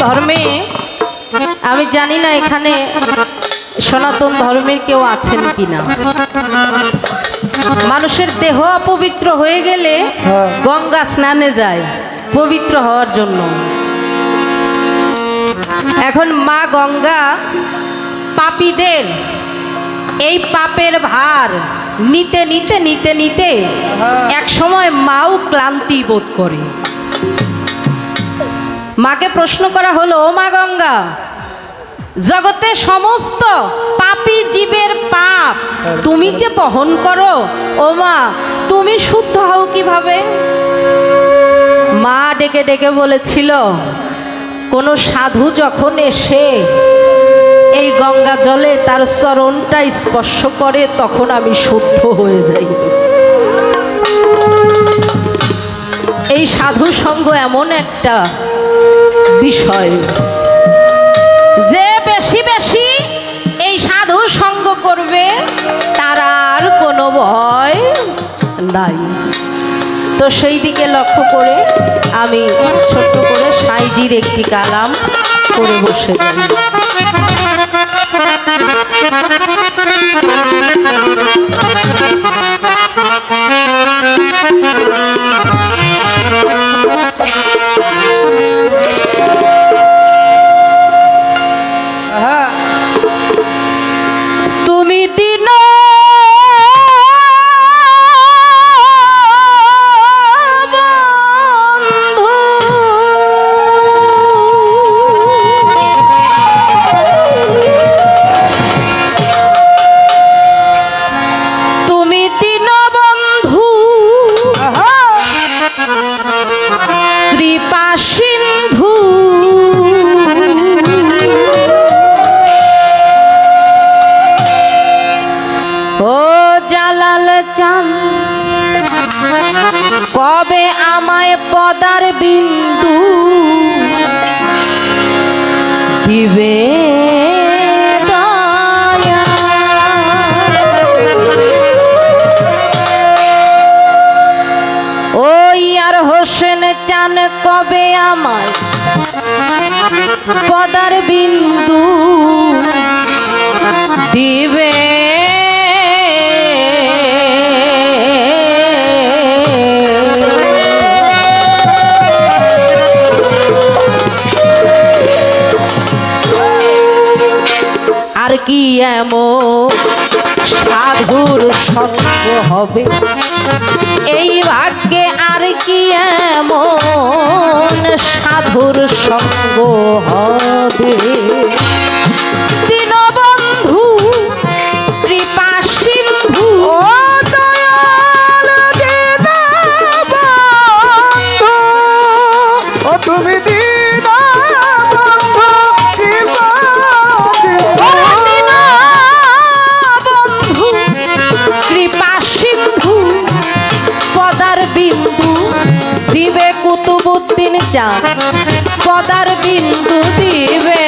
ধর্মে আমি জানি না এখানে সনাতন ধর্মের কেউ আছেন কিনা। মানুষের দেহ অপবিত্র হয়ে গেলে হ্যাঁ। গঙ্গা স্নানে যায় পবিত্র হওয়ার জন্য। এখন মা গঙ্গা পাপীদের এই পাপের ভার নিতে নিতে নিতে নিতে এক সময় মাও ক্লান্তি বোধ করে। মাকে প্রশ্ন করা হলো, ও মা গঙ্গা, জগতে সমস্ত পাপী জীবের পাপ তুমি যে বহন করো, ও মা, তুমি শুদ্ধ হও কীভাবে? মা ডেকে ডেকে বলেছিল, কোনো সাধু যখন এসে এই গঙ্গা জলে তার চরণটা স্পর্শ করে, তখন আমি শুদ্ধ হয়ে যাই। এই সাধু সঙ্গ এমন একটা বিষয়। যে বেশি বেশি এই সাধু সঙ্গ করবে তার আর কোনো ভয় নাই। তো সেই দিকে লক্ষ্য করে আমি ছোট্ট করে সাইজির একটি কালাম করে বসে যাই। দিবে? ওই আর হোসেন চান কবে আমার পদার বিন্দু দিবে এমন সাধুর সত্য হবে। এই ভাগ্যে আর কি এমন সাধুর সঙ্গ হবে? সিন্ধু পদার বিন্দু দিবে কুতুবুদ্দিন চা। পদার বিন্দু দিবে।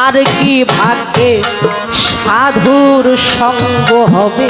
আর কি ভাগ্যে সাধুর সঙ্গ হবে?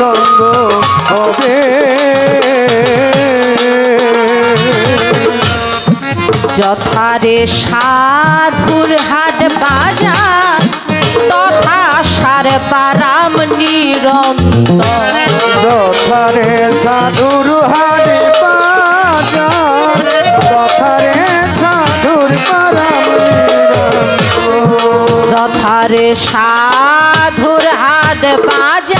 সঙ্গ হবে। যথারে সাধুর হাট বাজা তথা সার পারাম নিরন্তর। যথারে সাধুর হাট সাধুর হাত বাজা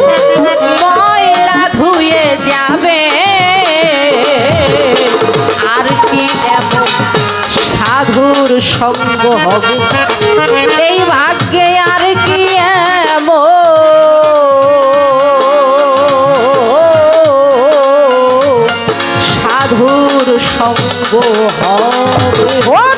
সঙ্গ হবে। এই ভাগ্যে আর কি সাধুর সঙ্গ হবে।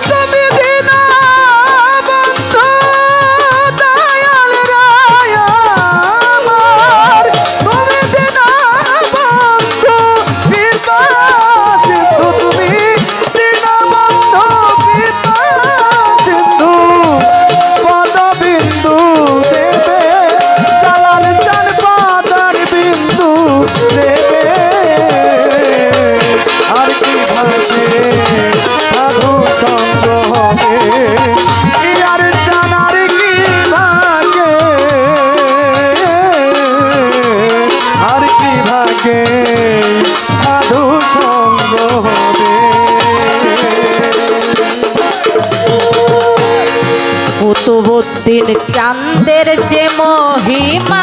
তবু দিন চান্দের যে মহিমা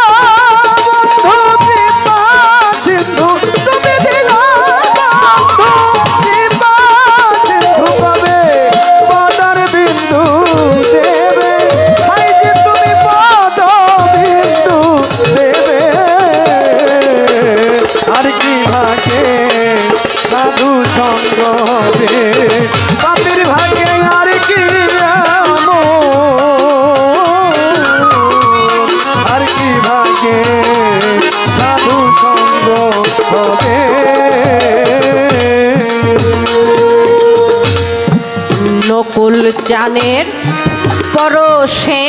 সে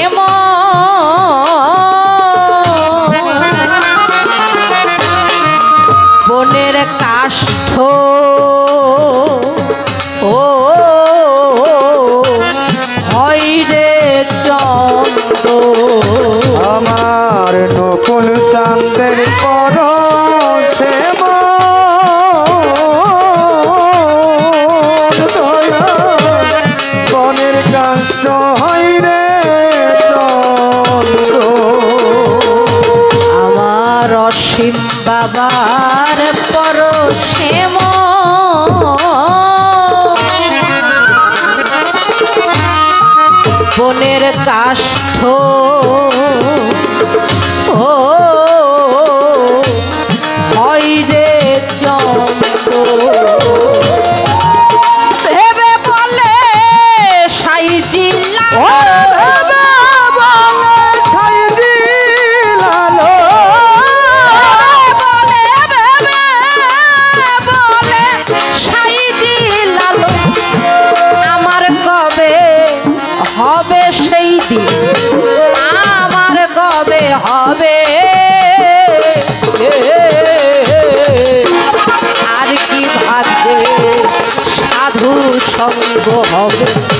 শিব বাবার পরশে বনের কাষ্ঠ হবে।